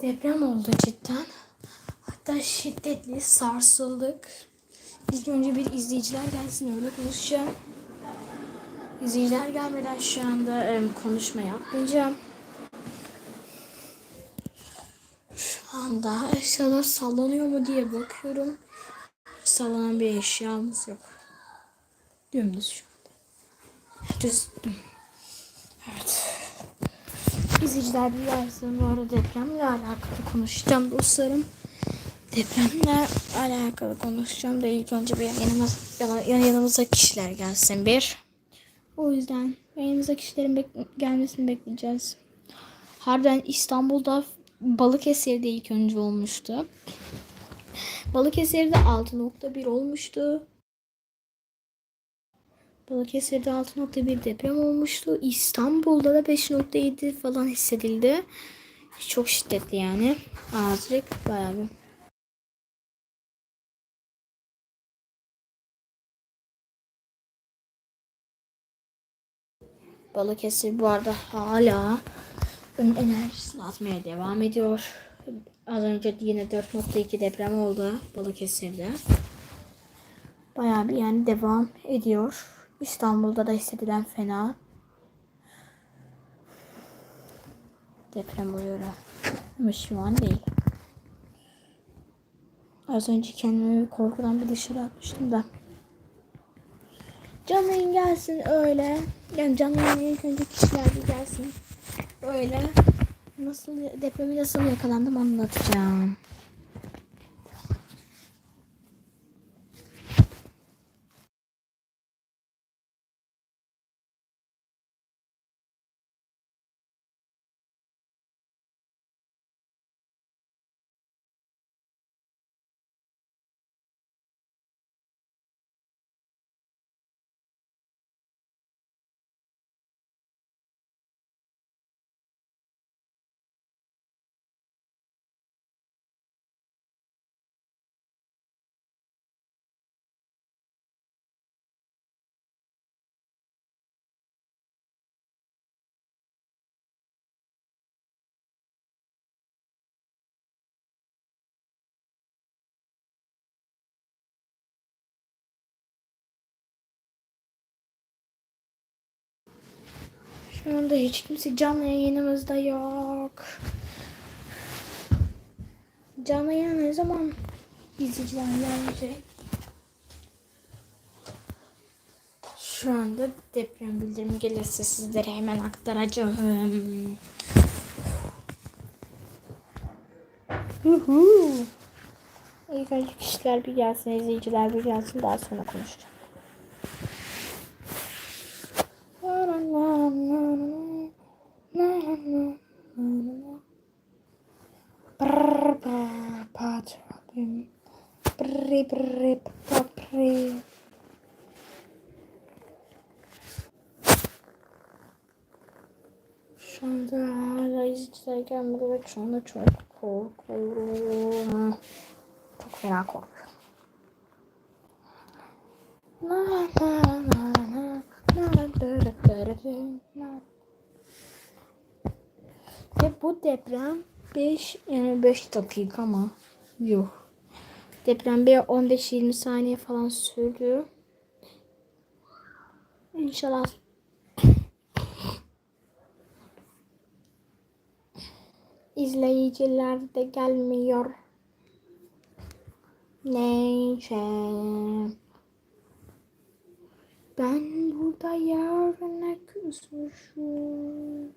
Deprem oldu cidden. Hatta şiddetli sarsıldık. İlk önce bir izleyiciler gelsin öyle konuşacağım. İzleyiciler gelmeden şu anda em, konuşma yapmayacağım. Şu anda eşyalar sallanıyor mu diye bakıyorum. Sallanan bir eşyamız yok. Dümdüz şu anda. Düz. Evet. İzleyiciler bir gelsin. Bu arada depremle alakalı konuşacağım dostlarım. Depremle alakalı konuşacağım da ilk önce bir yanımız, yan, yan- yanımıza kişiler gelsin bir. O yüzden yanımıza kişilerin bek- gelmesini bekleyeceğiz. Harbiden İstanbul'da Balıkesir'de ilk önce olmuştu. Balıkesir'de 6.1 olmuştu. Balıkesir'de 6.1 deprem olmuştu. İstanbul'da da 5.7 falan hissedildi. Çok şiddetli yani. Azıcık bayağı bir. Balıkesir bu arada hala enerjisini atmaya devam ediyor. Az önce yine 4.2 deprem oldu Balıkesir'de. Bayağı bir yani devam ediyor. İstanbul'da da hissedilen fena deprem oluyor. Ama şu an değil. Az önce kendimi korkudan bir dışarı atmıştım da. Canlı gelsin öyle. Yani canlı yayın ilk önce kişiler bir gelsin. Öyle. Nasıl depremi nasıl yakalandım anlatacağım. Şu anda hiç kimse canlı yayınımızda yok. Canlı yayın ne zaman izleyiciler gelecek? Şu anda deprem bildirimi gelirse sizlere hemen aktaracağım. Huhu. İlk önce kişiler bir gelsin, izleyiciler bir gelsin daha sonra konuşacağım. Brr, brr, brr. Şu anda hala izleyiciler gelmedi ve şu anda çok korkuyorum. Çok fena korkuyorum. Na, na, na, na, na, dırı, dırı, na. Ve bu deprem 5 yani 5 dakika mı? Yok. Deprem bir 15-20 saniye falan sürdü. İnşallah izleyiciler de gelmiyor. Neyse. Ben burada yarına küsmüşüm.